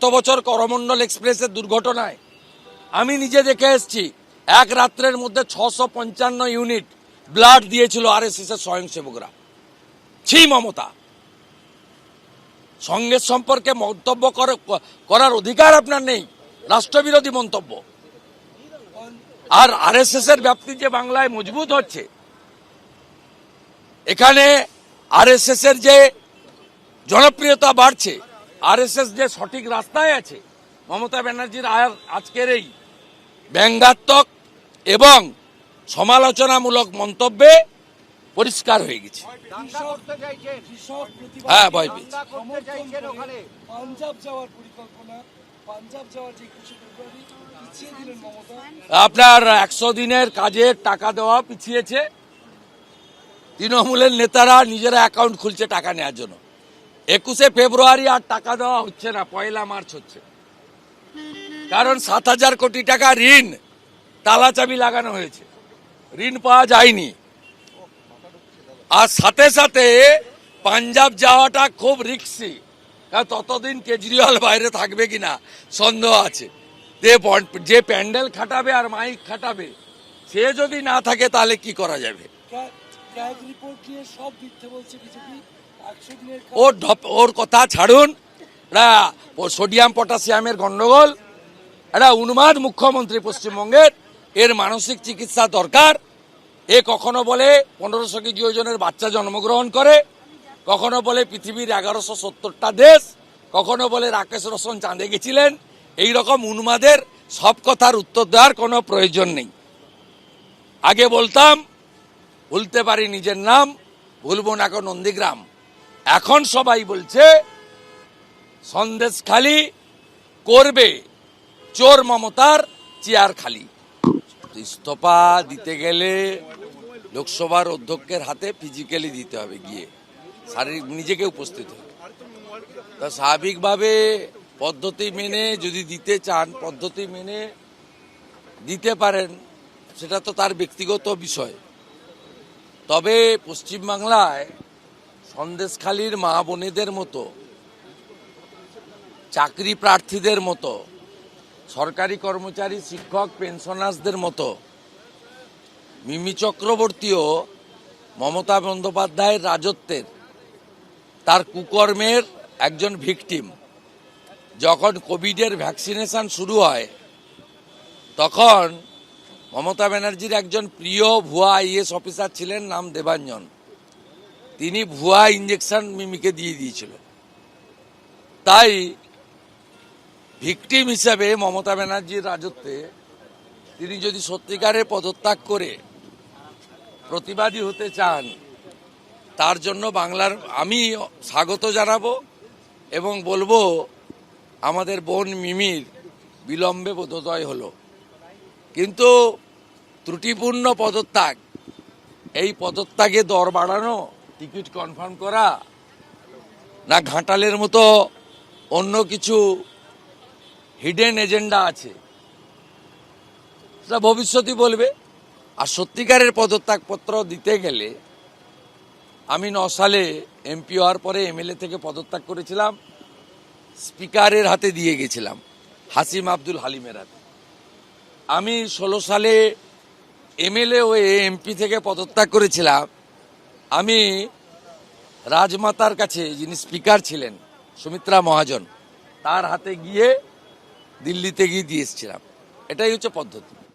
গত বছর করমণ্ডল এক্সপ্রেসের দুর্ঘটনায় আমি নিজে দেখে এসেছি, এক রাত্রের মধ্যে ছশো পঞ্চান্ন ইউনিট ব্লাড দিয়েছিল আর এস এস এর স্বয়ংসেবকরা। ছি, মমতা! সঙ্গের সম্পর্কে মন্তব্য করার অধিকার আপনার নেই, রাষ্ট্রবিরোধী মন্তব্য। আর আরএসএস এর ব্যাপ্তি যে বাংলায় মজবুত হচ্ছে, এখানে আরএসএস এর যে জনপ্রিয়তা বাড়ছে আরএসএস যে সঠিক রাস্তায় আছে মমতা ব্যানার্জির আর আজকের এই ব্যঙ্গাত্মক এবং সমালোচনামূলক মন্তব্যে পরিষ্কার হয়ে গেছে। হ্যাঁ ভয় পেয়েছি। আপনার একশো দিনের কাজের টাকা দেওয়া পিছিয়েছে। তৃণমূলের নেতারা নিজেরা অ্যাকাউন্ট খুলছে টাকা নেওয়ার জন্য। একুশে ফেব্রুয়ারি আর টাকা দেওয়া হচ্ছে না, পয়লা মার্চ হচ্ছে। কারণ সাত হাজার কোটি টাকা ঋণ তালা চাবি লাগানো হয়েছে। ঋণ পাওয়া যায়নি। আর সাথে সাথে পাঞ্জাব যাওয়াটা খুব রিক্সি, কারণ ততদিন কেজরিওয়াল বাইরে থাকবে কিনা সন্দেহ আছে। যে প্যান্ডেল খাটাবে আর মাইক খাটাবে, সে যদি না থাকে তাহলে কি করা যাবে? রিপোর্ট সব মিথ্যে বলছে বিজেপি। ওর ঢপ- ওর কথা ছাড়ুন। এটা সোডিয়াম পটাশিয়ামের গন্ডগোল। এটা উন্মাদ মুখ্যমন্ত্রী পশ্চিমবঙ্গের। এর মানসিক চিকিৎসা দরকার। এ কখনো বলে পনেরোশো কেজি ওজনের বাচ্চা জন্মগ্রহণ করে। কখনো বলে পৃথিবীর এগারোশো সত্তরটা দেশ। কখনো বলে রাকেশ রোশন চাঁদে গেছিলেন। এই রকম উন্মাদের সব কথার উত্তর দেওয়ার কোনো প্রয়োজন নেই। আগে বলতাম, ভুলতে পারি নিজের নাম, ভুলবো না কো নন্দীগ্রাম। এখন সবাই বলছে, সন্দেশ খালি করবে, চোর মমতার চেয়ার খালি। ইস্তফা দিতে গেলে লোকসভার অধ্যক্ষের হাতে ফিজিক্যালি দিতে হবে গিয়ে। শারীরিক, নিজেকে উপস্থিত হবে। তা স্বাভাবিকভাবে পদ্ধতি মেনে যদি দিতে চান, পদ্ধতি মেনে দিতে পারেন, সেটা তো তার ব্যক্তিগত বিষয়। তবে পশ্চিমবাংলায় সন্দেশখালীর মা বোনেদের মতো, চাকরি প্রার্থীদের মতো, সরকারি কর্মচারী, শিক্ষক, পেনশনার্সদের মতো, মিমি চক্রবর্তীও মমতা বন্দ্যোপাধ্যায়ের রাজত্বের, তার কুকর্মের একজন ভিকটিম। যখন কোভিডের ভ্যাকসিনেশন শুরু হয়, তখন মমতা ব্যানার্জির একজন প্রিয় ভুয়া আইএস অফিসার ছিলেন নাম দেবাঞ্জন। তিনি ভুয়া ইঞ্জেকশন মিমিকে দিয়ে দিয়েছিল। তাই ভিকটিম হিসাবে মমতা ব্যানার্জির রাজত্বে তিনি যদি সত্যিকারে পদত্যাগ করে প্রতিবাদী হতে চান, তার জন্য বাংলার, আমি স্বাগত জানাব এবং বলব আমাদের বোন মিমির বিলম্বে বোধোদয় হলো। কিন্তু ত্রুটিপূর্ণ পদত্যাগ, এই পদত্যাগে দর বাড়ানো টিকিট কনফার্ম করা না ঘাটালের মতো অন্য কিছু হিডেন এজেন্ডা আছে। সেটা ভবিষ্যতই বলবে। আর সত্যিকারের পদত্যাগপত্র দিতে গেলে আমি ন সালে এমপি হওয়ার পরে এমএলএ থেকে পদত্যাগ করেছিলাম। স্পিকারের হাতে দিয়ে গেছিলাম, হাসিম আব্দুল হালিমের হাতে। আমি ষোলো সালে এমএলএ হয়ে এমপি থেকে পদত্যাগ করেছিলাম। আমি রাজমাতার কাছে যিনি স্পিকার ছিলেন, সুমিত্রা মহাজন, তার হাতে গিয়ে দিল্লিতে গিয়ে দিয়ে এসেছিলাম। এটাই হচ্ছে পদ্ধতি।